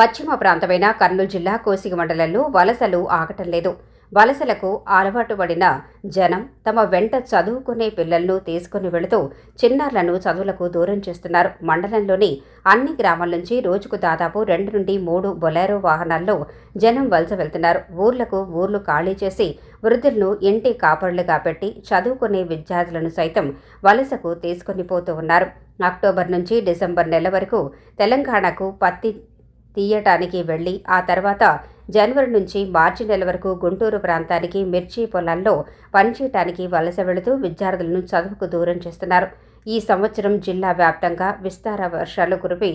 పశ్చిమ ప్రాంతమైన కర్నూలు జిల్లా కోసిగి మండలంలో వలసలు ఆగటం లేదు. వలసలకు అలవాటు పడిన జనం తమ వెంట చదువుకునే పిల్లలను తీసుకుని వెళుతూ చిన్నారులను చదువులకు దూరం చేస్తున్నారు. మండలంలోని అన్ని గ్రామాల నుంచి రోజుకు దాదాపు రెండు నుండి మూడు బొలెరో వాహనాల్లో జనం వలస వెళ్తున్నారు. ఊర్లకు ఊర్లు ఖాళీ చేసి వృద్ధులను ఇంటి కాపరులుగా పెట్టి చదువుకునే విద్యార్థులను సైతం వలసకు తీసుకొని పోతూ ఉన్నారు. అక్టోబర్ నుంచి డిసెంబర్ నెల వరకు తెలంగాణకు పత్తి తీయటానికి వెళ్ళి ఆ తర్వాత జనవరి నుంచి మార్చి నెల వరకు గుంటూరు ప్రాంతానికి మిర్చి పొలాల్లో పనిచేయటానికి వలస వెళుతూ విద్యార్థులను చదువుకు దూరం చేస్తున్నారు. ఈ సంవత్సరం జిల్లా వ్యాప్తంగా విస్తార వర్షాలు కురిపి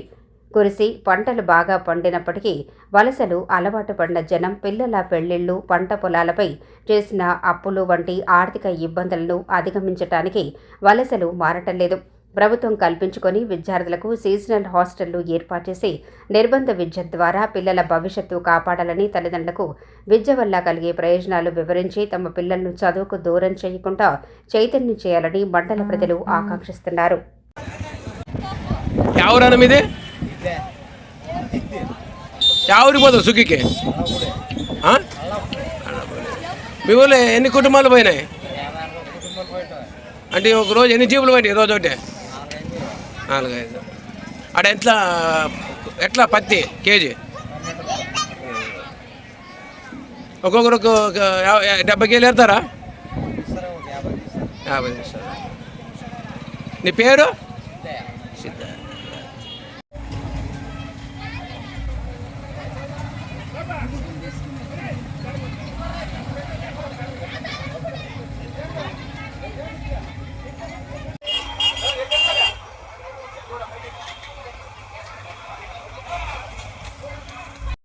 కురిసి పంటలు బాగా పండినప్పటికీ వలసలు అలవాటు పడిన జనం పిల్లల పెళ్ళిళ్ళు పంట పొలాలపై చేసిన అప్పులు వంటి ఆర్థిక ఇబ్బందులను అధిగమించటానికి వలసలు మారటం లేదు. ప్రభుత్వం కల్పించుకొని విద్యార్థులకు సీజనల్ హాస్టళ్ళు ఏర్పాటు చేసి నిర్బంధ విద్య ద్వారా పిల్లల భవిష్యత్తు కాపాడాలని తల్లిదండ్రులకు విద్య వల్ల కలిగే ప్రయోజనాలు వివరించి తమ పిల్లలను చదువుకు దూరం చేయకుండా చైతన్యం చేయాలని మండల ప్రజలు ఆకాంక్షిస్తున్నారు? మీ ఊళ్ళో ఎన్ని కుటుంబాలు పోయినాయి? అంటే ఒక రోజు ఎన్ని జీపులు పోయినాయి? రోజు ఒకటి? నాలుగైదు. అక్కడ ఎట్లా ఎట్లా పత్తి కేజీ? ఒక్కొక్కరు డెబ్బై కేజీలు వేస్తారా యాభై నీ పేరు? సిద్ధ.